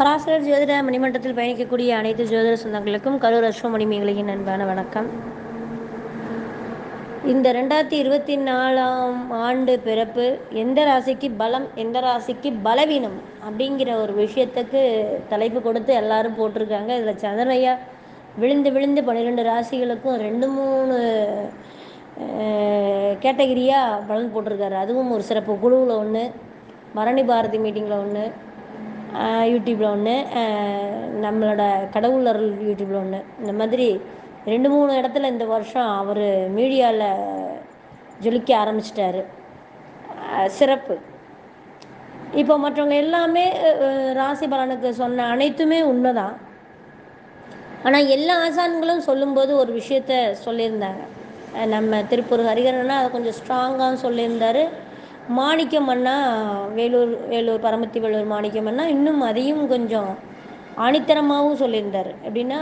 பராசரர் ஜோதிட மணிமண்டலத்தில் பயணிக்கக்கூடிய அனைத்து ஜோதிட சொந்தங்களுக்கும் கரூர் அஸ்வமணி மேகலையின் அன்பான வணக்கம். இந்த ரெண்டாயிரத்தி இருபத்தி நாலாம் ஆண்டு பிறப்பு எந்த ராசிக்கு பலம் எந்த ராசிக்கு பலவீனம் அப்படிங்கிற ஒரு விஷயத்துக்கு தலைப்பு கொடுத்து எல்லாரும் போட்டிருக்காங்க. இதில் சந்திரனையா விழுந்து விழுந்து பன்னிரெண்டு ராசிகளுக்கும் ரெண்டு மூணு கேட்டகிரியாக பலன் போட்டிருக்காரு. அதுவும் ஒரு சிறப்பு குழுவில் ஒன்று பரணி பாரதி மீட்டிங்கில் ஒன்று யூடியூப்பில் ஒன்று நம்மளோட கடவுள் அருள் யூடியூப்பில் ஒன்று இந்த மாதிரி ரெண்டு மூணு இடத்துல இந்த வருஷம் அவர் மீடியாவில் ஜொலிக்க ஆரம்பிச்சிட்டாரு. சிறப்பு. இப்போ மற்றவங்க எல்லாமே ராசி பலனுக்கு சொன்ன அனைத்துமே உண்மைதான். ஆனால் எல்லா ஆசான்களும் சொல்லும்போது ஒரு விஷயத்த சொல்லியிருந்தாங்க. நம்ம திருப்பூர் ஹரிகரன்னா அதை கொஞ்சம் ஸ்ட்ராங்காக சொல்லியிருந்தார். மாணிக்கம் அண்ணா வேலூர் வேலூர் பரமத்தி வேலூர் மாணிக்கம் அண்ணா இன்னும் அதையும் கொஞ்சம் ஆணித்தரமாகவும் சொல்லியிருந்தார். எப்படின்னா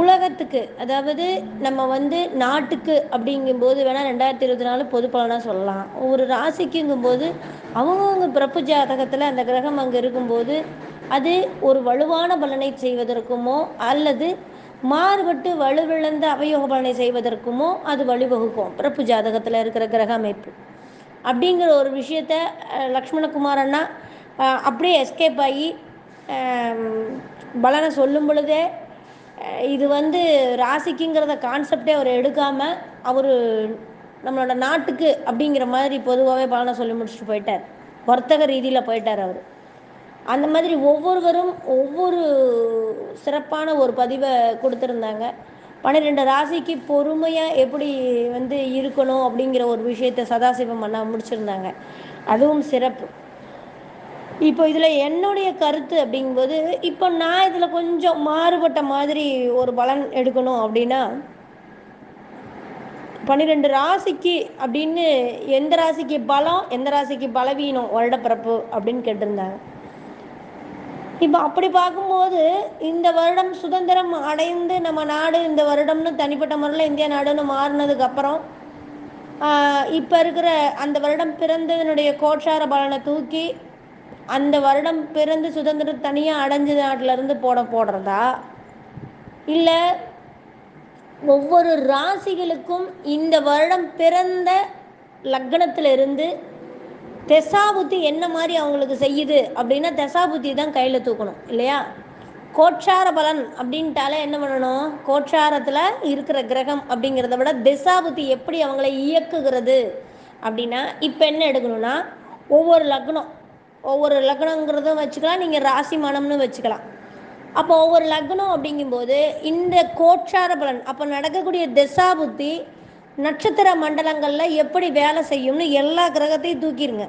உலகத்துக்கு அதாவது நம்ம வந்து நாட்டுக்கு அப்படிங்கும்போது வேணால் ரெண்டாயிரத்தி இருபத்தி நாலு பொது பலனாக சொல்லலாம். ஒரு ராசிக்குங்கும்போது அவங்கவுங்க பிறப்பு ஜாதகத்தில் அந்த கிரகம் அங்கே இருக்கும்போது அது ஒரு வலுவான பலனை செய்வதற்குமோ அல்லது மாறுபட்டு வலுவிழந்த அவயோக பலனை செய்வதற்குமோ அது வழிவகுக்கும். பிறப்பு ஜாதகத்தில் இருக்கிற கிரக அமைப்பு. அப்படிங்கிற ஒரு விஷயத்த லக்ஷ்மணகுமார் அண்ணா அப்படியே எஸ்கேப் ஆகி பலனை சொல்லும் பொழுதே இது வந்து ராசிக்குங்கிறத கான்செப்டே அவர் எடுக்காமல் அவர் நம்மளோட நாட்டுக்கு அப்படிங்கிற மாதிரி பொதுவாகவே பலனை சொல்லி முடிச்சுட்டு போயிட்டார். வர்த்தக ரீதியில் போயிட்டார் அவர். அந்த மாதிரி ஒவ்வொருவரும் ஒவ்வொரு சிறப்பான ஒரு பதிவை கொடுத்துருந்தாங்க. பன்னிரெண்டு ராசிக்கு பொறுமையாக எப்படி வந்து இருக்கணும் அப்படிங்கிற ஒரு விஷயத்த சதாசிவம் அண்ணா முடிச்சிருந்தாங்க. அதுவும் சிறப்பு. இப்போ இதில் என்னுடைய கருத்து அப்படிங்கும்போது இப்போ நான் இதில் கொஞ்சம் மாறுபட்ட மாதிரி ஒரு பலன் எடுக்கணும் அப்படின்னா பன்னிரெண்டு ராசிக்கு அப்படின்னு எந்த ராசிக்கு பலம் எந்த ராசிக்கு பலவீனம் வருடப்பிறப்பு அப்படின்னு கேட்டிருந்தாங்க. இப்போ அப்படி பார்க்கும்போது இந்த வருடம் சுதந்திரம் அடைந்து நம்ம நாடு இந்த வருடம்னு தனிப்பட்ட முறையில் இந்தியா நாடுன்னு மாறினதுக்கு அப்புறம் இப்போ இருக்கிற அந்த வருடம் பிறந்ததனுடைய கோட்சார பலனை தூக்கி அந்த வருடம் பிறந்து சுதந்திரம் தனியாக அடைஞ்ச நாட்டிலேருந்து போட போடுறதா? இல்லை ஒவ்வொரு ராசிகளுக்கும் இந்த வருடம் பிறந்த லக்னத்திலிருந்து தெசாபுத்தி என்ன மாதிரி அவங்களுக்கு செய்யுது அப்படின்னா தெசாபுத்தி தான் கையில் தூக்கணும் இல்லையா? கோட்சார பலன் அப்படின்ட்டாலே என்ன பண்ணணும்? கோட்சாரத்தில் இருக்கிற கிரகம் அப்படிங்கிறத விட திசாபுத்தி எப்படி அவங்கள இயக்குகிறது அப்படின்னா இப்போ என்ன எடுக்கணும்னா ஒவ்வொரு லக்னம் ஒவ்வொரு லக்னங்கிறதும் வச்சுக்கலாம் நீங்கள் ராசி மனம்னு வச்சுக்கலாம். அப்போ ஒவ்வொரு லக்னம் அப்படிங்கும்போது இந்த கோட்சார பலன் அப்போ நடக்கக்கூடிய திசாபுத்தி நட்சத்திர மண்டலங்களில் எப்படி வேலை செய்யும்னு எல்லா கிரகத்தையும் தூக்கிடுங்க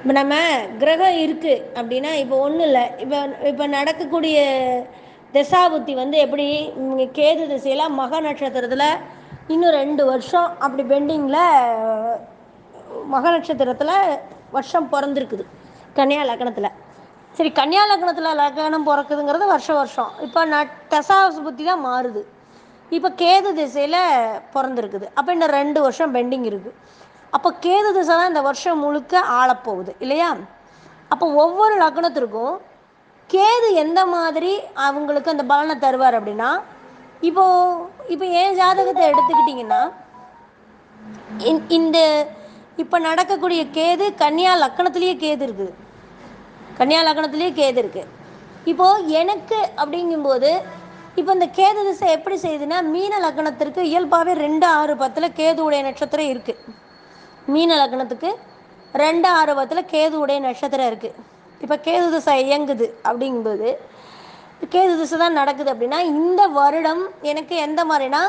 இப்போ நம்ம கிரகம் இருக்குது அப்படின்னா இப்போ ஒன்றும் இல்லை. இப்போ இப்போ நடக்கக்கூடிய திசாபுத்தி வந்து எப்படி? கேது திசையில் மக நட்சத்திரத்தில் இன்னும் ரெண்டு வருஷம் அப்படி பெண்டிங்கில் மக நட்சத்திரத்தில் வருஷம் பிறந்திருக்குது கன்னியா லக்னத்தில். சரி கன்னியா லக்னத்தில் லக்னம் பிறக்குதுங்கிறது வருஷம் வருஷம். இப்போ ந தசாபுத்தி தான் மாறுது. இப்போ கேது திசையில் பிறந்திருக்குது. அப்போ இன்னும் ரெண்டு வருஷம் பெண்டிங் இருக்குது அப்போ கேது திசை தான் இந்த வருஷம் முழுக்க ஆளப்போகுது இல்லையா? அப்போ ஒவ்வொரு லக்னத்திற்கும் கேது எந்த மாதிரி அவங்களுக்கு அந்த பலனை தருவார் அப்படின்னா இப்போ இப்போ என் ஜாதகத்தை எடுத்துக்கிட்டிங்கன்னா இந்த இப்போ நடக்கக்கூடிய கேது கன்னியா லக்கணத்துலேயே கேது இருக்குது. கன்னியா லக்கணத்துலேயே கேது இருக்குது இப்போது எனக்கு அப்படிங்கும்போது இப்போ இந்த கேது திசை எப்படி செய்யுதுன்னா மீன லக்னத்திற்கு இயல்பாகவே ரெண்டு ஆறு பத்தில் கேது உடைய நட்சத்திரம் இருக்குது மீன லக்னத்துக்கு ரெண்டு ஆறு பத்தில் கேது உடைய நட்சத்திரம் இருக்குது இப்போ கேது திசை இயங்குது அப்படிங்கும்போது கேது திசை தான் நடக்குது அப்படின்னா இந்த வருடம் எனக்கு எந்த மாதிரினா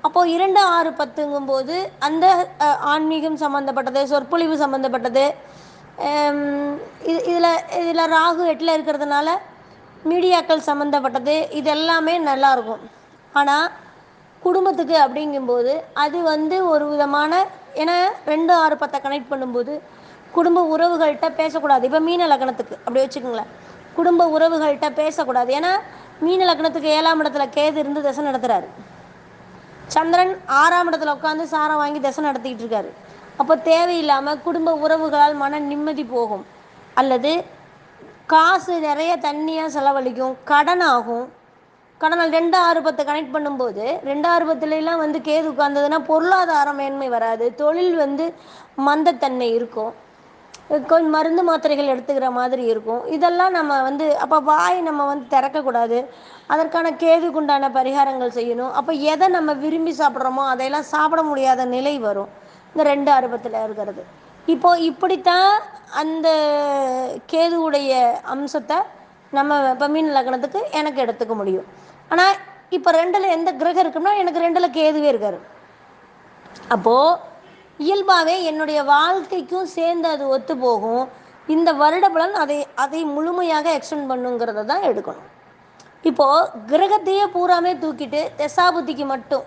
அப்போது இரண்டு ஆறு பத்துங்கும்போது அந்த ஆன்மீகம் சம்மந்தப்பட்டது சொற்பொழிவு சம்மந்தப்பட்டது இது இதில் இதில் ராகு எட்டில் இருக்கிறதுனால மீடியாக்கள் சம்மந்தப்பட்டது இது எல்லாமே நல்லாயிருக்கும் ஆனால் குடும்பத்துக்கு அப்படிங்கும்போது அது வந்து ஒரு விதமான ஏன்னா ரெண்டு ஆறு பத்தை கனெக்ட் பண்ணும்போது குடும்ப உறவுகள்கிட்ட பேசக்கூடாது. இப்போ மீன லக்னத்துக்கு அப்படி வச்சுக்கோங்களேன். குடும்ப உறவுகள்கிட்ட பேசக்கூடாது. ஏன்னா மீன லக்னத்துக்கு ஏழாம் இடத்துல கேது இருந்து தசை நடத்துகிறாரு சந்திரன் ஆறாம் இடத்துல உட்காந்து சாரம் வாங்கி தசை நடத்திக்கிட்டு இருக்காரு. அப்போ தேவையில்லாமல் குடும்ப உறவுகளால் மன நிம்மதி போகும். அல்லது காசு நிறைய தண்ணியாக செலவழிக்கும் கடன் ஆகும். கடனால் ரெண்டு ஆறு பத்தை கனெக்ட் பண்ணும்போது ரெண்டு ஆறு பத்துலலாம் வந்து கேது உட்கார்ந்ததுன்னா பொருளாதார மேன்மை வராது. தொழில் வந்து மந்தத்தன்மை இருக்கும். கொஞ்சம் மருந்து மாத்திரைகள் எடுத்துக்கிற மாதிரி இருக்கும். இதெல்லாம் நம்ம வந்து அப்போ வாய் நம்ம வந்து திறக்கக்கூடாது. அதற்கான கேதுக்குண்டான பரிகாரங்கள் செய்யணும். அப்போ எதை நம்ம விரும்பி சாப்பிட்றோமோ அதையெல்லாம் சாப்பிட முடியாத நிலை வரும். இந்த ரெண்டு அறுபத்தில் இருக்கிறது. இப்போ இப்படித்தான் அந்த கேதுவுடைய அம்சத்தை நம்ம இப்போ மீன் லக்னத்துக்கு எனக்கு எடுத்துக்க முடியும். ஆனால் இப்போ ரெண்டில் எந்த கிரகம் இருக்குன்னா எனக்கு ரெண்டில் கேதுவே இருக்காரு. அப்போது இயல்பாகவே என்னுடைய வாழ்க்கைக்கும் சேர்ந்து அது ஒத்து போகும். இந்த வருட பலன் அதை அதை முழுமையாக எக்ஸ்டெண்ட் பண்ணுங்கிறத தான் எடுக்கணும். இப்போது கிரகத்தையே பூராமே தூக்கிட்டு தசாபுத்திக்கு மட்டும்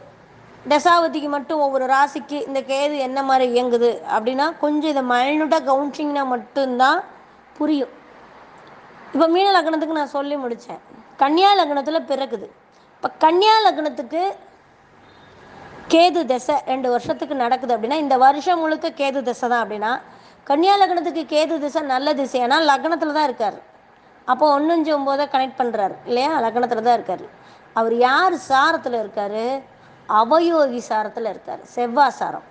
தசாவதிக்கு மட்டும் ஒவ்வொரு ராசிக்கு இந்த கேது என்ன மாதிரி இயங்குது அப்படின்னா கொஞ்சம் இதை மைனூட்டாக கவுன்சிங்னா மட்டும்தான் புரியும். இப்போ மீன லக்னத்துக்கு நான் சொல்லி முடித்தேன் கன்னியா லக்னத்தில் பிறக்குது. இப்போ கன்னியா லக்னத்துக்கு கேது தசை ரெண்டு வருஷத்துக்கு நடக்குது அப்படின்னா இந்த வருஷம் முழுக்க கேது தசை தான் அப்படின்னா கன்னியா லக்னத்துக்கு கேது திசை நல்ல திசை. ஏன்னா லக்னத்தில் தான் இருக்கார். அப்போ ஒன்னஞ்சு ஒம்போதை கனெக்ட் பண்ணுறாரு இல்லையா? லக்னத்தில் தான் இருக்கார். அவர் யார் சாரத்தில் இருக்கார்? அவயோகி சாரத்தில் இருக்கார் செவ்வாய் சாரம்.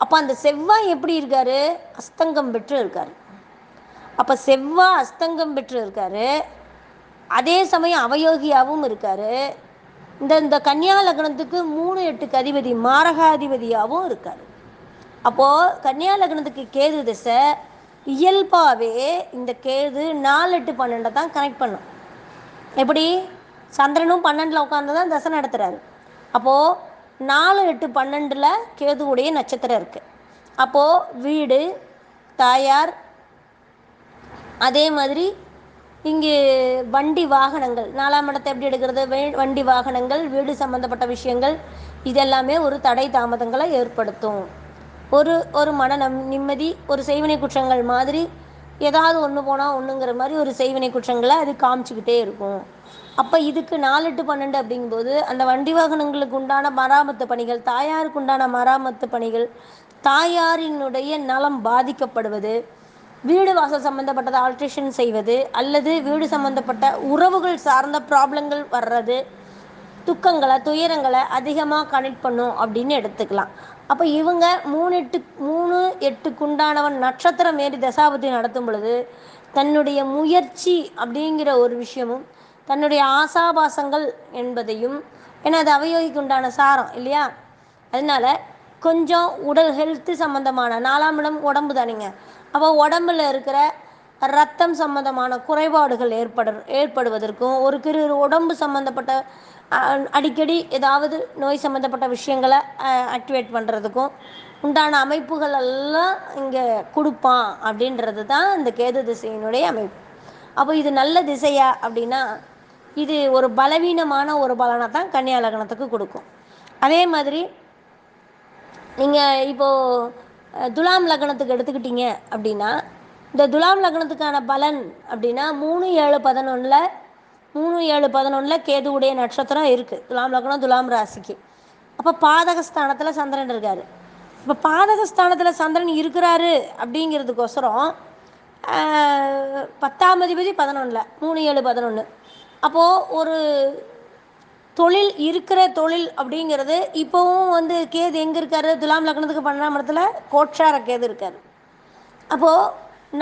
அப்போ அந்த செவ்வாய் எப்படி இருக்கார்? அஸ்தங்கம் பெற்று இருக்கார். அப்போ செவ்வாய் அஸ்தங்கம் பெற்று இருக்கார். அதே சமயம் அவயோகியாகவும் இருக்கார். இந்த இந்த கன்னியா லக்னத்துக்கு மூணு எட்டுக்கு அதிபதி மாரகாதிபதியாகவும் இருக்கார். அப்போது கன்னியா லக்னத்துக்கு கேது திசை இயல்பாகவே இந்த கேது நாலு எட்டு பன்னெண்டை தான் கனெக்ட் பண்ணும். எப்படி? சந்திரனும் பன்னெண்டில் உட்காந்து தான் தசை நடத்துகிறாரு அப்போது நாலு எட்டு பன்னெண்டில் கேதுவுடைய நட்சத்திரம் இருக்குது அப்போது வீடு தாயார் அதே மாதிரி இங்கு வண்டி வாகனங்கள் நாலாம் இடத்தை எப்படி எடுக்கிறது? வே- வண்டி வாகனங்கள் வீடு சம்பந்தப்பட்ட விஷயங்கள் இதெல்லாமே ஒரு தடை தாமதங்களை ஏற்படுத்தும். ஒரு ஒரு மன நம் நிம்மதி ஒரு செய்வினை குற்றங்கள் மாதிரி ஏதாவது ஒன்று போனால் ஒன்றுங்கிற மாதிரி ஒரு செய்வினை குற்றங்களை அது காமிச்சிக்கிட்டே இருக்கும். அப்போ இதுக்கு நாலு எட்டு பன்னெண்டு அப்படிங்கும்போது அந்த வண்டி வாகனங்களுக்கு உண்டான மராமத்து பணிகள் தாயாருக்கு உண்டான மராமத்து பணிகள் தாயாரினுடைய நலம் பாதிக்கப்படுவது வீடு வாசல் சம்மந்தப்பட்டதை ஆல்ட்ரேஷன் செய்வது அல்லது வீடு சம்மந்தப்பட்ட உறவுகள் சார்ந்த ப்ராப்ளங்கள் வர்றது துக்கங்களை துயரங்களை அதிகமாக கனெக்ட் பண்ணும் அப்படின்னு எடுத்துக்கலாம். அப்போ இவங்க மூணு எட்டு மூணு எட்டுக்குண்டானவன் நட்சத்திரம் மாரி தசாபதி நடத்தும் பொழுது தன்னுடைய முயற்சி அப்படிங்கிற ஒரு விஷயமும் தன்னுடைய ஆசாபாசங்கள் என்பதையும் ஏன்னா அது அவயோகிக்கு உண்டான சாரம் இல்லையா? அதனால கொஞ்சம் உடல் ஹெல்த்து சம்மந்தமான நாலாம் இடம் உடம்பு தானேங்க. அப்போ உடம்புல இருக்கிற ரத்தம் சம்பந்தமான குறைபாடுகள் ஏற்படு ஏற்படுவதற்கும் ஒரு கிரு உடம்பு சம்மந்தப்பட்ட அடிக்கடி ஏதாவது நோய் சம்மந்தப்பட்ட விஷயங்களை ஆக்டிவேட் பண்ணுறதுக்கும் உண்டான அமைப்புகள் எல்லாம் இங்கே கொடுப்பான் அப்படின்றது தான் இந்த கேது திசையினுடைய அமைப்பு. அப்போ இது நல்ல திசையா அப்படின்னா இது ஒரு பலவீனமான ஒரு பலனை தான் கன்னியா லக்னத்துக்கு கொடுக்கும். அதே மாதிரி நீங்கள் இப்போது துலாம் லக்னத்துக்கு எடுத்துக்கிட்டீங்க அப்படின்னா இந்த துலாம் லக்னத்துக்கான பலன் அப்படின்னா மூணு ஏழு பதினொன்றில் மூணு ஏழு பதினொன்றில் கேதுவுடைய நட்சத்திரம் இருக்குது துலாம் லக்னம் துலாம் ராசிக்கு. அப்போ பாதகஸ்தானத்தில் சந்திரன் இருக்கார். இப்போ பாதகஸ்தானத்தில் சந்திரன் இருக்கிறாரு அப்படிங்கிறதுக்கோசரம் பத்தாம் அதிபதி பதினொன்றில் மூணு ஏழு பதினொன்று அப்போது ஒரு தொழில் இருக்கிற தொழில் அப்படிங்கிறது இப்போவும் வந்து கேது எங்கே இருக்காரு? துலாம் லக்னத்துக்கு பன்னெண்டாம் இடத்துல கோட்சார கேது இருக்கார். அப்போது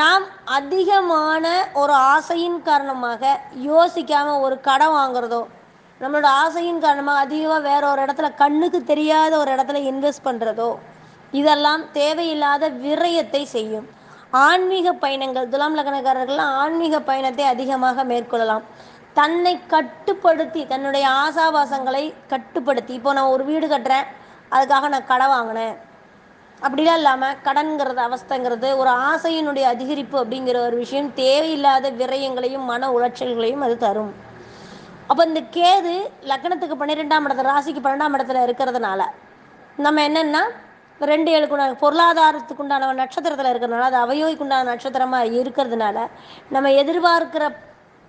நாம் அதிகமான ஒரு ஆசையின் காரணமாக யோசிக்காமல் ஒரு கடன் வாங்குறதோ நம்மளோட ஆசையின் காரணமாக அதிகமாக வேற ஒரு இடத்துல கண்ணுக்கு தெரியாத ஒரு இடத்துல இன்வெஸ்ட் பண்ணுறதோ இதெல்லாம் தேவையில்லாத விரயத்தை செய்யும். ஆன்மீக பயணங்கள் துலாம் லக்னக்காரர்கள்லாம் ஆன்மீக பயணத்தை அதிகமாக மேற்கொள்ளலாம். தன்னை கட்டுப்படுத்தி தன்னுடைய ஆசாபாசங்களை கட்டுப்படுத்தி இப்போ நான் ஒரு வீடு கட்டுறேன் அதுக்காக நான் கடன் வாங்கினேன். அப்படிலாம் இல்லாமல் கடன்கிறது அவஸ்தைங்கிறது ஒரு ஆசையினுடைய அதிகரிப்பு அப்படிங்கிற ஒரு விஷயம் தேவையில்லாத விரயங்களையும் மன உளைச்சல்களையும் அது தரும். அப்போ இந்த கேது லக்னத்துக்கு பன்னிரெண்டாம் இடத்துல ராசிக்கு பன்னெண்டாம் இடத்துல இருக்கிறதுனால நம்ம என்னென்னா ரெண்டு ஏழுக்குண்டான பொருளாதாரத்துக்கு உண்டான நட்சத்திரத்தில் இருக்கிறதுனால அது அவையோய்க்குண்டான நட்சத்திரமாக இருக்கிறதுனால நம்ம எதிர்பார்க்கிற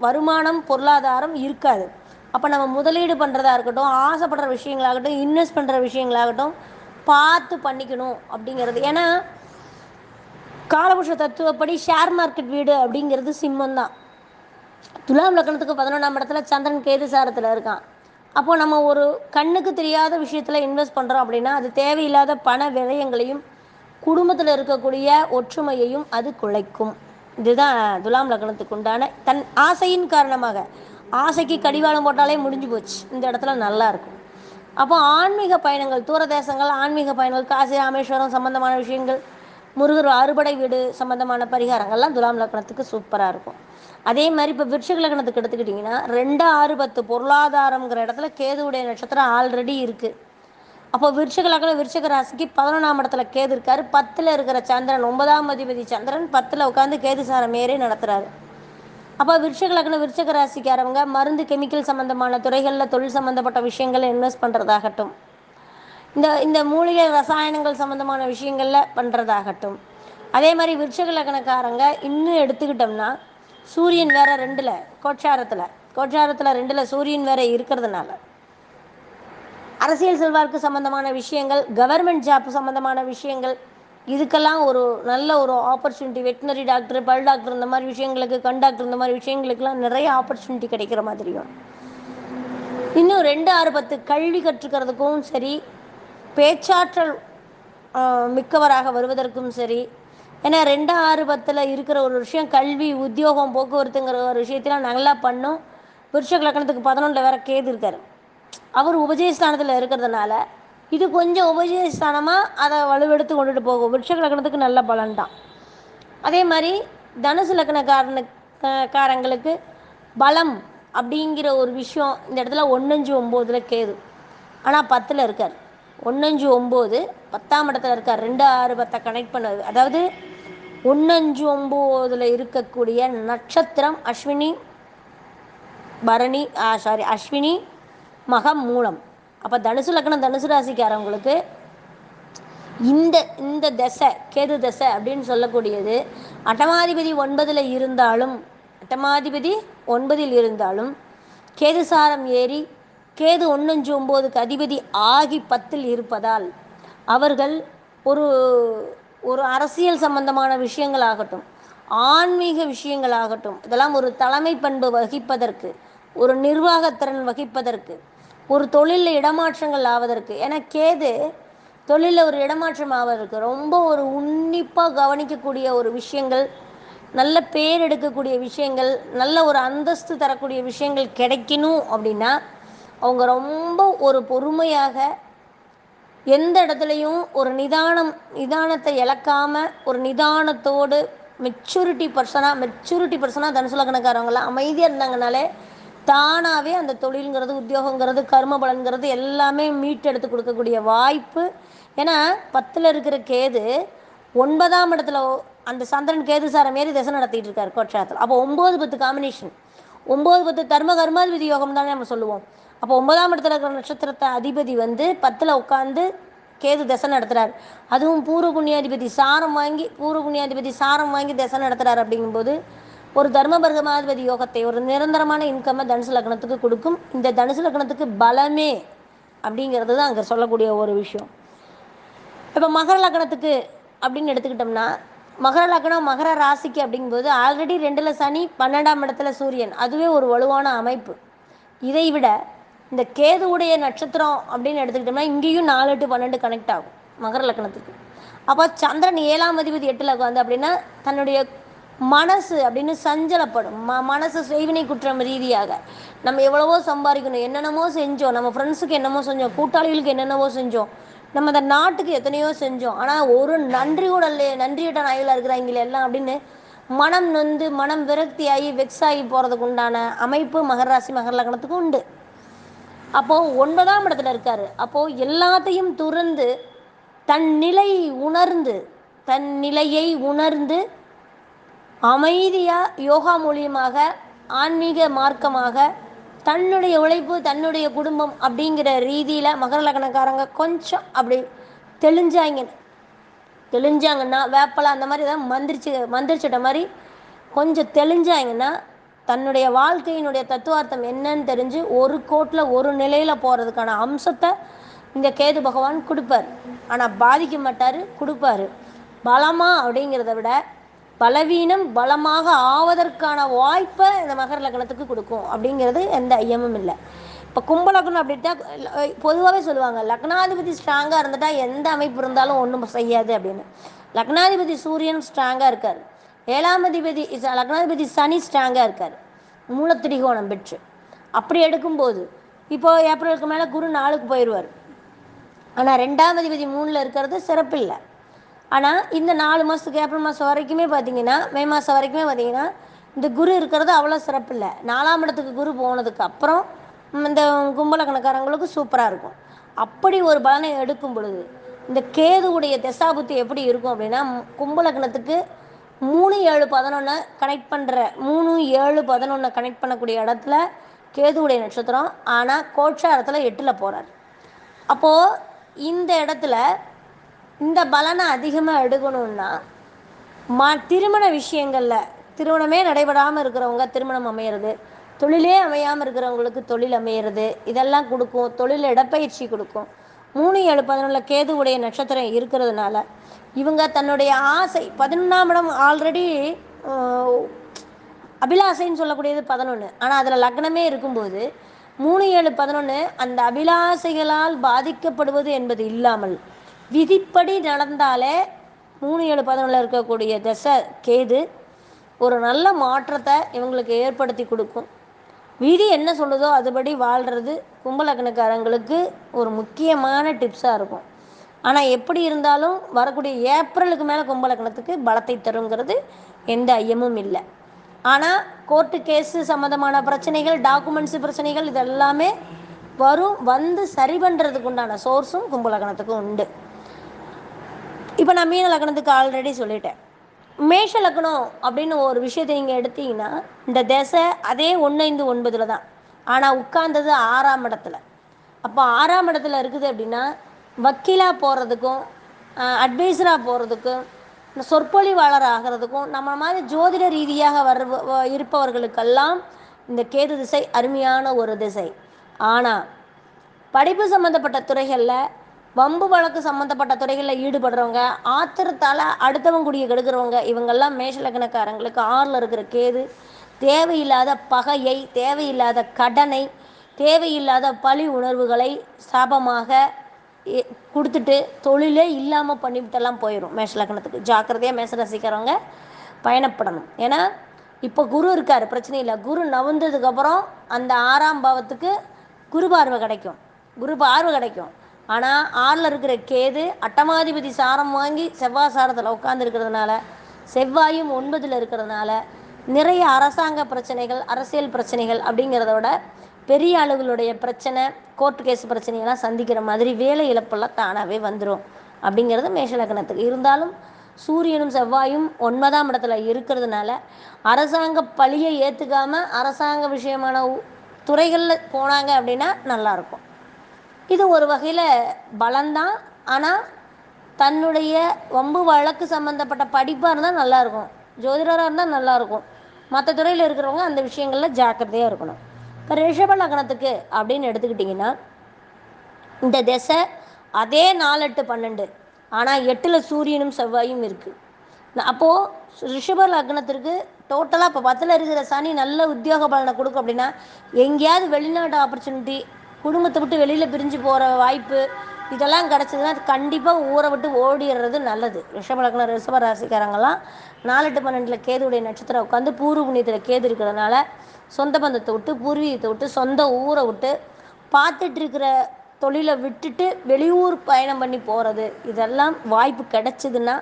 வருமானம் பொருளாதாரம் இருக்காது. அப்போ நம்ம முதலீடு பண்ணுறதா இருக்கட்டும் ஆசைப்படுற விஷயங்களாகட்டும் இன்வெஸ்ட் பண்ணுற விஷயங்களாகட்டும் பார்த்து பண்ணிக்கணும் அப்படிங்கிறது. ஏன்னா காலபுஷ தத்துவப்படி ஷேர் மார்க்கெட் வீடு அப்படிங்கிறது சிம்மம் தான். துலாம் லக்னத்துக்கு பதினொன்றாம் இடத்துல சந்திரன் கேது சாரத்தில் இருக்கான். அப்போ நம்ம ஒரு கண்ணுக்கு தெரியாத விஷயத்தில் இன்வெஸ்ட் பண்ணுறோம் அப்படின்னா அது தேவையில்லாத பண விரயங்களையும் குடும்பத்தில் இருக்கக்கூடிய ஒற்றுமையையும் அது குலைக்கும். இதுதான் துலாம் லக்னத்துக்கு உண்டான தன் ஆசையின் காரணமாக. ஆசைக்கு கடிவாளம் போட்டாலே முடிஞ்சு போச்சு. இந்த இடத்துல நல்லா இருக்கும். அப்போ ஆன்மீக பயணங்கள் தூரதேசங்கள் ஆன்மீக பயணங்கள் காசி ராமேஸ்வரம் சம்பந்தமான விஷயங்கள் முருகர் அறுபடை வீடு சம்பந்தமான பரிகாரங்கள்லாம் துலாம் லக்னத்துக்கு சூப்பராக இருக்கும். அதே மாதிரி இப்போ விருஷக லக்னத்துக்கு எடுத்துக்கிட்டிங்கன்னா ரெண்டு ஆறு பத்து பொருளாதாரங்கிற இடத்துல கேதுவுடைய நட்சத்திரம் ஆல்ரெடி இருக்குது அப்போ விருஷக லக்னம் விருஷக ராசிக்கு பதினொன்றாம் இடத்துல கேது இருக்காரு. பத்தில் இருக்கிற சந்திரன் ஒன்பதாம் அதிபதி சந்திரன் பத்தில் உட்காந்து கேது சாரம் ஏறி நடத்துகிறாரு அப்போ விருஷக லக்னம் விருஷக ராசிக்காரவங்க மருந்து கெமிக்கல் சம்மந்தமான துறைகளில் தொழில் சம்மந்தப்பட்ட விஷயங்களை இன்வெஸ்ட் பண்ணுறதாகட்டும் இந்த இந்த மூலிகை ரசாயனங்கள் சம்மந்தமான விஷயங்களில் பண்ணுறதாகட்டும் அதே மாதிரி விருட்சக லக்னக்காரங்க இன்னும் எடுத்துக்கிட்டோம்னா சூரியன் வேற ரெண்டில் கோட்சாரத்தில். கோட்சாரத்தில் ரெண்டில் சூரியன் வேற இருக்கிறதுனால. அரசியல் செல்வாக்கு சம்பந்தமான விஷயங்கள் கவர்மெண்ட் ஜாப் சம்பந்தமான விஷயங்கள் இதுக்கெல்லாம் ஒரு நல்ல ஒரு ஆப்பர்ச்சுனிட்டி வெட்டினரி டாக்டர் பல் டாக்டர் இந்த மாதிரி விஷயங்களுக்கு கண் டாக்டர் இந்த மாதிரி விஷயங்களுக்குலாம் நிறைய ஆப்பர்ச்சுனிட்டி கிடைக்கிற மாதிரியும். இன்னும் ரெண்டு ஆறு பத்து கல்வி கற்றுக்கிறதுக்கும் சரி பேச்சாற்றல் மிக்கவராக வருவதற்கும் சரி ஏன்னா ரெண்டு ஆறு பத்தில் இருக்கிற ஒரு விஷயம் கல்வி உத்தியோகம் போக்குவரத்துங்கிற ஒரு விஷயத்தெல்லாம் நல்லா பண்ணும். விருஷக லக்னத்துக்கு பதினொன்றில் வேற கேது இருக்காரு. அவர் உபஜயஸ்தானத்தில் இருக்கிறதுனால இது கொஞ்சம் உபஜயஸ்தானமாக அதை வலுவெடுத்து கொண்டுட்டு போகும். விருட்ச லக்னத்துக்கு நல்ல பலன் தான் அதே மாதிரி தனுசு லக்னக்காரனு காரங்களுக்கு பலம் அப்படிங்கிற ஒரு விஷயம் இந்த இடத்துல ஒன்னஞ்சு ஒம்போதில் கேது. ஆனால் பத்தில் இருக்கார். ஒன்னஞ்சு ஒம்பது பத்தாம் இடத்துல இருக்கார். ரெண்டு ஆறு பத்தை கனெக்ட் பண்ணது அதாவது ஒன்னஞ்சு ஒம்போதில் இருக்கக்கூடிய நட்சத்திரம் அஸ்வினி பரணி சாரி அஸ்வினி மகம் மூலம். அப்போ தனுசு லக்னம் தனுசு ராசிக்காரவங்களுக்கு இந்த இந்த தசை கேது தசை அப்படின்னு சொல்லக்கூடியது அட்டமாதிபதி ஒன்பதில் இருந்தாலும் அட்டமாதிபதி ஒன்பதில் இருந்தாலும் கேது சாரம் ஏறி கேது ஒன்னஞ்சு ஒம்போதுக்கு அதிபதி ஆகி பத்தில் இருப்பதால் அவர்கள் ஒரு ஒரு அரசியல் சம்பந்தமான விஷயங்களாகட்டும் ஆன்மீக விஷயங்களாகட்டும் இதெல்லாம் ஒரு தலைமை பண்பு வகிப்பதற்கு ஒரு நிர்வாகத்திறன் வகிப்பதற்கு ஒரு தொழிலில் இடமாற்றங்கள் ஆவதற்கு. ஏன்னா கேது தொழிலில் ஒரு இடமாற்றம் ஆவதற்கு. ரொம்ப ஒரு உன்னிப்பாக கவனிக்கக்கூடிய ஒரு விஷயங்கள் நல்ல பேர் எடுக்கக்கூடிய விஷயங்கள் நல்ல ஒரு அந்தஸ்து தரக்கூடிய விஷயங்கள் கிடைக்கணும் அப்படின்னா அவங்க ரொம்ப ஒரு பொறுமையாக எந்த இடத்துலையும் ஒரு நிதானம் நிதானத்தை இழக்காம ஒரு நிதானத்தோடு மெச்சூரிட்டி பர்சனாக மெச்சூரிட்டி பர்சனாக தனுசு கணக்காரவங்களாம் அமைதியாக இருந்தாங்கனாலே தானாகவே அந்த தொழிலுங்கிறது உத்தியோகங்கிறது கர்ம பலன்கிறது எல்லாமே மீட்டெடுத்து கொடுக்கக்கூடிய வாய்ப்பு. ஏன்னா பத்தில் இருக்கிற கேது ஒன்பதாம் இடத்துல அந்த சந்திரன் கேது சாரம் மாரி திசை நடத்திட்டு இருக்கார் கோட்சத்தில் அப்போ ஒம்பது பத்து காம்பினேஷன் ஒம்பது பத்து தர்ம கர்மாதிபதி யோகம் தானே நம்ம சொல்லுவோம். அப்போ ஒன்பதாம் இடத்துல இருக்கிற நட்சத்திரத்தை அதிபதி வந்து பத்தில் உட்காந்து கேது திசை நடத்துறாரு. அதுவும் பூர்வ புண்ணியாதிபதி சாரம் வாங்கி பூர்வ புண்ணியாதிபதி சாரம் வாங்கி திசை நடத்துறாரு அப்படிங்கும்போது ஒரு தர்ம பர்கமாதிபதி யோகத்தை ஒரு நிரந்தரமான இன்கம்மை தனுசு லக்னத்துக்கு கொடுக்கும். இந்த தனுசு லக்னத்துக்கு பலமே அப்படிங்கிறது தான் அங்கே சொல்லக்கூடிய ஒரு விஷயம். இப்போ மகர லக்னத்துக்கு அப்படின்னு எடுத்துக்கிட்டோம்னா மகர லக்னம் மகர ராசிக்கு அப்படிங்கும்போது ஆல்ரெடி ரெண்டில் சனி பன்னெண்டாம் இடத்துல சூரியன். அதுவே ஒரு வலுவான அமைப்பு. இதை விட இந்த கேதுவுடைய நட்சத்திரம் அப்படின்னு எடுத்துக்கிட்டோம்னா இங்கேயும் நாலு டு பன்னெண்டு கனெக்ட் ஆகும் மகர லக்னத்துக்கு. அப்போ சந்திரன் ஏழாம் அதிபதி எட்டில் உட்காந்து அப்படின்னா தன்னுடைய மனசு அப்படின்னு சஞ்சலப்படும். ம மனசு செய்வினை குற்றம் ரீதியாக. நம்ம எவ்வளவோ சம்பாதிக்கணும். என்னென்னமோ செஞ்சோம். நம்ம ஃப்ரெண்ட்ஸுக்கு என்னமோ செஞ்சோம். கூட்டாளிகளுக்கு என்னென்னவோ செஞ்சோம். நம்ம அந்த நாட்டுக்கு எத்தனையோ செஞ்சோம். ஆனால் ஒரு நன்றி கூட இல்லையே. நன்றியிட்ட நாயில் இருக்கிறாங்களே எல்லாம் அப்படின்னு மனம் நொந்து மனம் விரக்தியாகி வெக்ஸ் ஆகி போகிறதுக்கு உண்டான அமைப்பு மகராசி மகர லக்னத்துக்கு உண்டு. அப்போது ஒன்பதாம் இடத்துல இருக்காரு. அப்போது எல்லாத்தையும் துறந்து தன் நிலை உணர்ந்து தன் நிலையை உணர்ந்து அமைதியாக யோகா மூலியமாக ஆன்மீக மார்க்கமாக தன்னுடைய உழைப்பு தன்னுடைய குடும்பம் அப்படிங்கிற ரீதியில் மகர லக்னக்காரங்க கொஞ்சம் அப்படி தெளிஞ்சாங்க. தெளிஞ்சாங்கன்னா வேப்பலை அந்த மாதிரி ஏதாவது மந்திரிச்சு மந்திரிச்சிட்ட மாதிரி கொஞ்சம் தெளிஞ்சாங்கன்னா தன்னுடைய வாழ்க்கையினுடைய தத்துவார்த்தம் என்னன்னு தெரிஞ்சு ஒரு கோட்டில் ஒரு நிலையில் போகிறதுக்கான அம்சத்தை இந்த கேது பகவான் கொடுப்பார். ஆனால் பாதிக்க மாட்டார் கொடுப்பாரு. பலமா அப்படிங்கிறத விட பலவீனம் பலமாக ஆவதற்கான வாய்ப்பை இந்த மகர லக்னத்துக்கு கொடுக்கும். அப்படிங்கிறது எந்த ஐயமும் இல்லை. இப்போ கும்பலக்னம் அப்படின்ட்டா பொதுவாகவே சொல்லுவாங்க லக்னாதிபதி ஸ்ட்ராங்காக இருந்துட்டா எந்த அமைப்பு இருந்தாலும் ஒன்றும் செய்யாது அப்படின்னு. லக்னாதிபதி சூரியன் ஸ்ட்ராங்காக இருக்கார். ஏழாம் அதிபதி லக்னாதிபதி சனி ஸ்ட்ராங்காக இருக்கார். மூலத்திரிகோணம் பெற்று. அப்படி எடுக்கும்போது இப்போது ஏப்ரலுக்கு மேலே குரு நாளுக்கு போயிடுவார் ஆனால் ரெண்டாம் அதிபதி மூணில் இருக்கிறது சிறப்பு இல்லை ஆனால் இந்த நாலு மாதத்துக்கு ஏப்ரல் மாதம் வரைக்குமே பார்த்தீங்கன்னா மே மாதம் வரைக்குமே பார்த்தீங்கன்னா இந்த குரு இருக்கிறது அவ்வளோ சிறப்பு இல்லை. நாலாம் இடத்துக்கு குரு போனதுக்கு அப்புறம் இந்த கும்பலக்கணக்காரங்களுக்கு சூப்பராக இருக்கும். அப்படி ஒரு பலனை எடுக்கும் பொழுது இந்த கேதுவுடைய தசாபுத்தி எப்படி இருக்கும் அப்படின்னா கும்பலக்கணத்துக்கு மூணு ஏழு பதினொன்று கனெக்ட் பண்ணுற மூணு ஏழு பதினொன்று கனெக்ட் பண்ணக்கூடிய இடத்துல கேதுவுடைய நட்சத்திரம். ஆனால் கோட்சாரத்தில் எட்டில் போகிறார் அப்போது இந்த இடத்துல இந்த பலனை அதிகமாக எடுக்கணும்னா மா திருமண விஷயங்களில் திருமணமே நடைபெறாமல் இருக்கிறவங்க திருமணம் அமையிறது தொழிலே அமையாமல் இருக்கிறவங்களுக்கு தொழில் அமையிறது இதெல்லாம் கொடுக்கும் தொழில் இடப்பயிற்சி கொடுக்கும். மூணு ஏழு பதினொன்றில் கேதுவுடைய நட்சத்திரம் இருக்கிறதுனால இவங்க தன்னுடைய ஆசை பதினொன்றாம் இடம் ஆல்ரெடி அபிலாசைன்னு சொல்லக்கூடியது பதினொன்று ஆனால் அதில் லக்னமே இருக்கும்போது மூணு ஏழு பதினொன்று அந்த அபிலாசைகளால் பாதிக்கப்படுவது என்பது இல்லாமல் விதிப்படி நடந்தாலே மூணு ஏழு பதினொன்றில் இருக்கக்கூடிய தசை கேது ஒரு நல்ல மாற்றத்தை இவங்களுக்கு ஏற்படுத்தி கொடுக்கும். விதி என்ன சொல்லுதோ அதுபடி வாழ்கிறது கும்பலக்கணக்காரங்களுக்கு ஒரு முக்கியமான டிப்ஸாக இருக்கும். ஆனால் எப்படி இருந்தாலும் வரக்கூடிய ஏப்ரலுக்கு மேலே கும்பலக்கணத்துக்கு பலத்தை தருங்கிறது எந்த ஐயமும் இல்லை. ஆனால் கோர்ட்டு கேஸு சம்மந்தமான பிரச்சனைகள் டாக்குமெண்ட்ஸு பிரச்சனைகள் இதெல்லாமே வரும் வந்து சரி பண்ணுறதுக்கு உண்டான சோர்ஸும் கும்பலக்கணத்துக்கு உண்டு. இப்போ நான் மீன லக்னத்துக்கு ஆல்ரெடி சொல்லிட்டேன். மேஷ லக்னம் அப்படின்னு ஒரு விஷயத்தை நீங்கள் எடுத்தீங்கன்னா இந்த திசை அதே ஒன்று ஐந்து ஒன்பதில் தான். ஆனால் உட்கார்ந்தது ஆறாம் இடத்துல. அப்போ ஆறாம் இடத்துல இருக்குது அப்படின்னா வக்கீலாக போகிறதுக்கும் அட்வைஸராக போகிறதுக்கும் சொற்பொழிவாளர் ஆகிறதுக்கும் நம்ம மாதிரி ஜோதிட ரீதியாக வரு இருப்பவர்களுக்கெல்லாம் இந்த கேது திசை அருமையான ஒரு திசை. ஆனால் படிப்பு சம்மந்தப்பட்ட துறைகளில் வம்பு வழக்கு சம்மந்தப்பட்ட துறைகளில் ஈடுபடுறவங்க ஆத்திரத்தால் அடுத்தவங்க குடியை கெடுக்கிறவங்க இவங்கெல்லாம் மேஷலக்கணக்காரங்களுக்கு ஆறில் இருக்கிற கேது. தேவையில்லாத பகையை தேவையில்லாத கடனை தேவையில்லாத பழி உணர்வுகளை சாபமாக கொடுத்துட்டு தொழிலே இல்லாமல் பண்ணிவிட்டெல்லாம் போயிடும் மேஷலக்கணத்துக்கு ஜாக்கிரதையாக மேஷராசிக்காரவங்க பயணப்படணும். ஏன்னா இப்போ குரு இருக்கார் பிரச்சனை இல்லை. குரு நவுந்ததுக்கப்புறம் அந்த ஆறாம் பாவத்துக்கு குரு பார்வை கிடைக்கும். குரு பார்வை கிடைக்கும். ஆனால் ஆறில் இருக்கிற கேது அட்டமாதிபதி சாரம் வாங்கி செவ்வாய் சாரத்தில் உட்காந்துருக்கிறதுனால செவ்வாயும் ஒன்பதில் இருக்கிறதுனால நிறைய அரசாங்க பிரச்சனைகள் அரசியல் பிரச்சனைகள் அப்படிங்கிறத விட பெரிய ஆளுகளுடைய பிரச்சனை கோர்ட் கேஸ் பிரச்சனையெல்லாம் சந்திக்கிற மாதிரி வேலை இழப்பெல்லாம் தானாகவே வந்துடும் அப்படிங்கிறது மேஷலக்கணத்துக்கு இருந்தாலும் சூரியனும் செவ்வாயும் ஒன்பதாம் இடத்துல இருக்கிறதுனால அரசாங்க பழியை ஏற்றுக்காம அரசாங்க விஷயமான உ- துறைகளில் போனாங்க அப்படின்னா நல்லாயிருக்கும் இது ஒரு வகையில் பலந்தான் ஆனால் தன்னுடைய வம்பு வழக்கு சம்மந்தப்பட்ட படிப்பாக இருந்தால் நல்லாயிருக்கும் ஜோதிடராக இருந்தால் நல்லாயிருக்கும் மற்ற துறையில் இருக்கிறவங்க அந்த விஷயங்களில் ஜாக்கிரதையாக இருக்கணும். இப்போ ரிஷப லக்னத்துக்கு அப்படின்னு எடுத்துக்கிட்டிங்கன்னா இந்த திசை அதே நாலு எட்டு பன்னெண்டு. ஆனால் எட்டில் சூரியனும் செவ்வாயும் இருக்குது அப்போது ரிஷப லக்னத்திற்கு டோட்டலாக இப்போ பத்தில் இருக்கிற சனி நல்ல உத்தியோக பலனை கொடுக்கும் அப்படின்னா எங்கேயாவது வெளிநாட்டு ஆப்பர்ச்சுனிட்டி குடும்பத்தை விட்டு வெளியில் பிரிஞ்சு போகிற வாய்ப்பு இதெல்லாம் கிடச்சதுன்னா கண்டிப்பாக ஊரை விட்டு ஓடிடுறது நல்லது. ரிஷப லக்னம் ரிஷப ராசிக்காரங்கெல்லாம் நாலெட்டு பன்னெண்டில் கேதுடைய நட்சத்திரம் உட்காந்து பூர்வ புண்ணியத்தில் கேது இருக்கிறதுனால சொந்த பந்தத்தை விட்டு பூர்வீகத்தை விட்டு சொந்த ஊரை விட்டு பார்த்துட்டு இருக்கிற தொழிலை விட்டுட்டு வெளியூர் பயணம் பண்ணி போகிறது இதெல்லாம் வாய்ப்பு கிடைச்சதுன்னா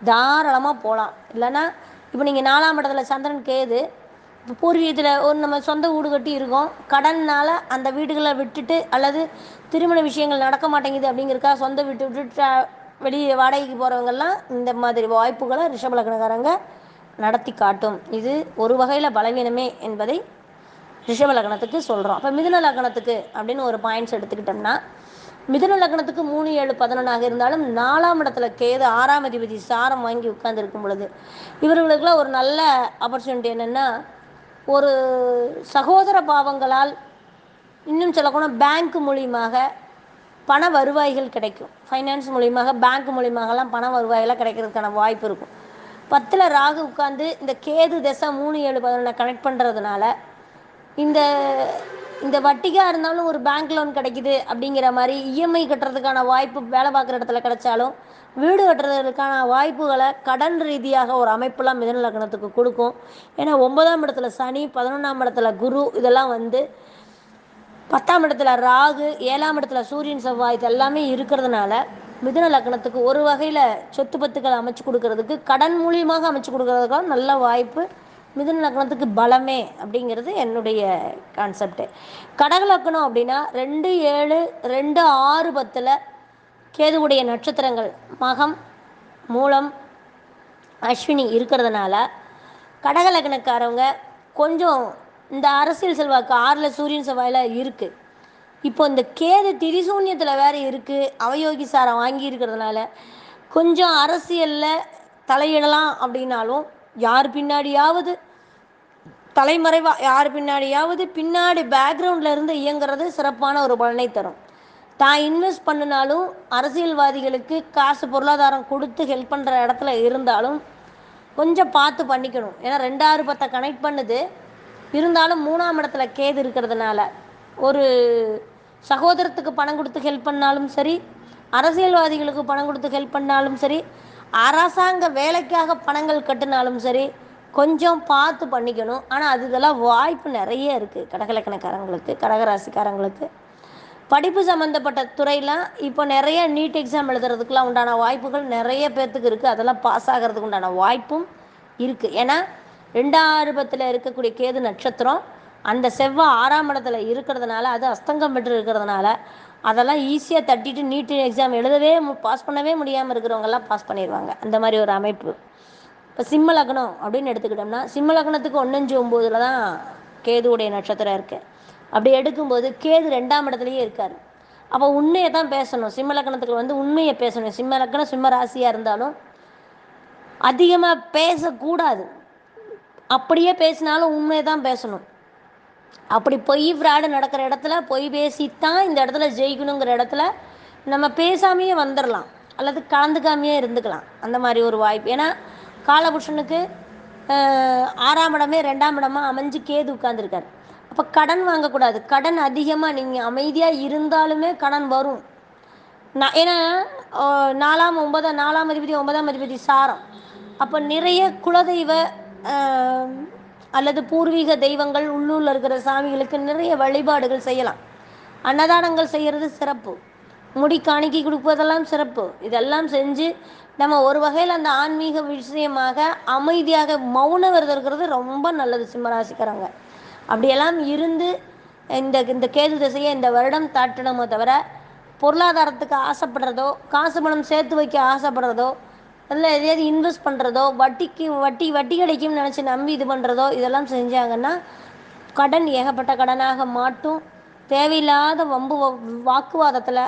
தாராளமாக போகலாம் இல்லைன்னா இப்போ நீங்கள் நாலாம் இடத்துல சந்திரன் கேது பூர்வீகத்தில் ஒரு நம்ம சொந்த வீடு கட்டி இருக்கோம். கடன்னால் அந்த வீடுகளை விட்டுட்டு அல்லது திருமண விஷயங்கள் நடக்க மாட்டேங்குது அப்படிங்கிறக்கா சொந்த வீட்டு விட்டுட்டு வெளியே வாடகைக்கு போகிறவங்கெல்லாம் இந்த மாதிரி வாய்ப்புகளை ரிஷபலக்கணக்காரங்க நடத்தி காட்டும். இது ஒரு வகையில் பலவீனமே என்பதை ரிஷப லக்னத்துக்கு சொல்கிறோம் அப்போ மிதுன லக்னத்துக்கு அப்படின்னு ஒரு பாயிண்ட்ஸ் எடுத்துக்கிட்டோம்னா மிதுன லக்னத்துக்கு மூணு ஏழு பதினொன்றாக இருந்தாலும் நாலாம் இடத்துல கேது ஆறாம் அதிபதி சாரம் வாங்கி உட்கார்ந்துருக்கும் பொழுது இவர்களுக்கெல்லாம் ஒரு நல்ல ஆப்பர்ச்சுனிட்டி என்னென்னா ஒரு சகோதர பாவங்களால் இன்னும் சொல்லப்போனால் பேங்க் மூலியமாக பண வருவாய்கள் கிடைக்கும். ஃபைனான்ஸ் மூலியமாக பேங்க் மூலியமாகலாம் பண வருவாயெல்லாம் கிடைக்கிறதுக்கான வாய்ப்பு இருக்கும். பத்தில் ராகு உட்காந்து இந்த கேது தசை மூணு ஏழு பதினொன்றை கனெக்ட் பண்ணுறதுனால இந்த இந்த வட்டிக்காக இருந்தாலும் ஒரு பேங்க் லோன் கிடைக்குது அப்படிங்கிற மாதிரி இஎம்ஐ கட்டுறதுக்கான வாய்ப்பு வேலை பார்க்குற இடத்துல கிடைச்சாலும் வீடு கட்டுறதுக்கான வாய்ப்புகளை கடன் ரீதியாக ஒரு அமைப்பெல்லாம் மிதன லக்னத்துக்கு கொடுக்கும். ஏன்னா ஒன்பதாம் இடத்துல சனி பதினொன்றாம் இடத்துல குரு இதெல்லாம் வந்து பத்தாம் இடத்துல ராகு ஏழாம் இடத்துல சூரியன் செவ்வாய் இது எல்லாமே இருக்கிறதுனால மிதுன லக்னத்துக்கு ஒரு வகையில் சொத்து பத்துக்களை அமைச்சு கொடுக்கறதுக்கு கடன் மூலியமாக அமைச்சு கொடுக்கறதுக்கான நல்ல வாய்ப்பு மிதுன லக்னத்துக்கு பலமே அப்படிங்கிறது என்னுடைய கான்செப்டு கடக லக்னம் அப்படின்னா ரெண்டு ஏழு ரெண்டு ஆறு பத்தில் கேதுவுடைய நட்சத்திரங்கள் மகம் மூலம் அஸ்வினி இருக்கிறதுனால கடக லக்னக்காரவங்க கொஞ்சம் இந்த அரசியல் செல்வாக்கு ஆறில் சூரியன் செவ்வாயில் இருக்குது இப்போ இந்த கேது திரிசூன்யத்தில் வேறு இருக்குது அவயோகி சாரம் வாங்கி இருக்கிறதுனால கொஞ்சம் அரசியலில் தலையிடலாம் அப்படின்னாலும் யார் பின்னாடியாவது தலைமறைவாக யார் பின்னாடியாவது பின்னாடி பேக்ரவுண்டில் இருந்து இயங்குறது சிறப்பான ஒரு பலனை தரும். தான் இன்வெஸ்ட் பண்ணினாலும் அரசியல்வாதிகளுக்கு காசு பொருளாதாரம் கொடுத்து ஹெல்ப் பண்ணுற இடத்துல இருந்தாலும் கொஞ்சம் பார்த்து பண்ணிக்கணும். ஏன்னா ரெண்டாறு பத்தை கனெக்ட் பண்ணுது. இருந்தாலும் மூணாம் இடத்துல கேது இருக்கிறதுனால ஒரு சகோதரத்துக்கு பணம் கொடுத்து ஹெல்ப் பண்ணாலும் சரி அரசியல்வாதிகளுக்கு பணம் கொடுத்து ஹெல்ப் பண்ணாலும் சரி அரசாங்க வேலைக்காக பணங்கள் கட்டினாலும் சரி கொஞ்சம் பார்த்து பண்ணிக்கணும். ஆனால் அதுக்கெல்லாம் வாய்ப்பு நிறைய இருக்குது கடகலக்கணக்காரங்களுக்கு கடகராசிக்காரங்களுக்கு. படிப்பு சம்மந்தப்பட்ட துறையெலாம் இப்போ நிறைய நீட் எக்ஸாம் எழுதுறதுக்குலாம் உண்டான வாய்ப்புகள் நிறைய பேர்த்துக்கு இருக்குது அதெல்லாம் பாஸ் ஆகிறதுக்கு உண்டான வாய்ப்பும் இருக்குது ஏன்னா ரெண்டாயிரபத்தில் இருக்கக்கூடிய கேது நட்சத்திரம் அந்த செவ்வாய் ஆறாம் இடத்துல இருக்கிறதுனால அது அஸ்தங்கம் பெற்று இருக்கிறதுனால அதெல்லாம் ஈஸியாக தட்டிட்டு நீட் எக்ஸாம் எழுதவே பாஸ் பண்ணவே முடியாமல் இருக்கிறவங்கெல்லாம் பாஸ் பண்ணிடுவாங்க அந்த மாதிரி ஒரு அமைப்பு. இப்போ சிம்ம லக்னம் அப்படின்னு எடுத்துக்கிட்டோம்னா சிம்ம லக்னத்துக்கு ஒன்னஞ்சு ஒம்போதில் தான் கேதுவுடைய நட்சத்திரம் இருக்குது அப்படி எடுக்கும்போது கேது ரெண்டாம் இடத்துலையே இருக்கார். அப்போ உண்மையை தான் பேசணும். சிம்ம லக்னத்துக்கு வந்து உண்மையை பேசணும். சிம்ம லக்னம் சிம்ம ராசியாக இருந்தாலும் அதிகமாக பேசக்கூடாது. அப்படியே பேசினாலும் உண்மையை தான் பேசணும். அப்படி பொய் ஃப்ராடு நடக்கிற இடத்துல பொய் பேசித்தான் இந்த இடத்துல ஜெயிக்கணுங்கிற இடத்துல நம்ம பேசாமையே வந்துடலாம் அல்லது கலந்துக்காமையே இருந்துக்கலாம். அந்த மாதிரி ஒரு வாய்ப்பு. ஏன்னா காலபுருஷனுக்கு ஆறாம் இடமே ரெண்டாம் இடமா அமைஞ்சு கேது உட்காந்துருக்காரு அப்போ கடன் வாங்கக்கூடாது. கடன் அதிகமாக நீங்கள் அமைதியாக இருந்தாலுமே கடன் வரும். நான் ஏன்னா நாலாம் ஒன்பதாம் நாலாம் அதிபதி ஒன்பதாம் அதிபதி சாரம். அப்போ நிறைய குலதெய்வ அல்லது பூர்வீக தெய்வங்கள் உள்ளூரில் இருக்கிற சாமிகளுக்கு நிறைய வழிபாடுகள் செய்யலாம். அன்னதானங்கள் செய்கிறது சிறப்பு. முடி காணிக்கை கொடுப்பதெல்லாம் சிறப்பு. இதெல்லாம் செஞ்சு நம்ம ஒரு வகையில் அந்த ஆன்மீக விஷயமாக அமைதியாக மௌன விரதம் இருக்கிறது ரொம்ப நல்லது சிம்மராசிக்காரங்க. அப்படியெல்லாம் இருந்து இந்த இந்த கேது திசையை இந்த வருடம் தாட்டணுமோ தவிர பொருளாதாரத்துக்கு ஆசைப்படுறதோ காசு பணம் சேர்த்து வைக்க ஆசைப்படுறதோ அதில் எதையாவது இன்வெஸ்ட் பண்ணுறதோ வட்டிக்கு வட்டி வட்டி கிடைக்கும்னு நினச்சி நம்பி இது பண்ணுறதோ இதெல்லாம் செஞ்சாங்கன்னா கடன் ஏகப்பட்ட கடனாக மாட்டும். தேவையில்லாத வம்பு வாக்குவாதத்தில்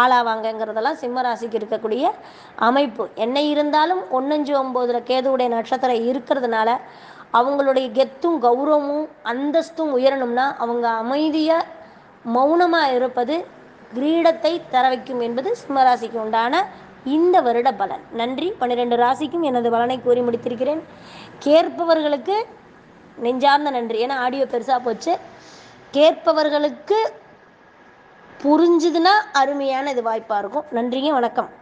ஆளாவாங்கங்கிறதெல்லாம் சிம்மராசிக்கு இருக்கக்கூடிய அமைப்பு. என்ன இருந்தாலும் ஒன்னஞ்சு ஒம்போதில் கேதுவுடைய நட்சத்திரம் இருக்கிறதுனால அவங்களுடைய கெத்தும் கௌரவமும் அந்தஸ்தும் உயரணும்னா அவங்க அமைதியாக மௌனமாக இருப்பது கிரீடத்தை தர வைக்கும் என்பது சிம்மராசிக்கு உண்டான இந்த வருட பலன். நன்றி. பன்னிரெண்டு ராசிக்கும் எனது பலனை கூறி முடித்திருக்கிறேன். கேட்பவர்களுக்கு நெஞ்சார்ந்த நன்றி. ஏன்னா ஆடியோ பெருசாக போச்சு. கேட்பவர்களுக்கு புரிஞ்சுதுன்னா அருமையான இது வாய்ப்பாக இருக்கும். நன்றிங்க. வணக்கம்.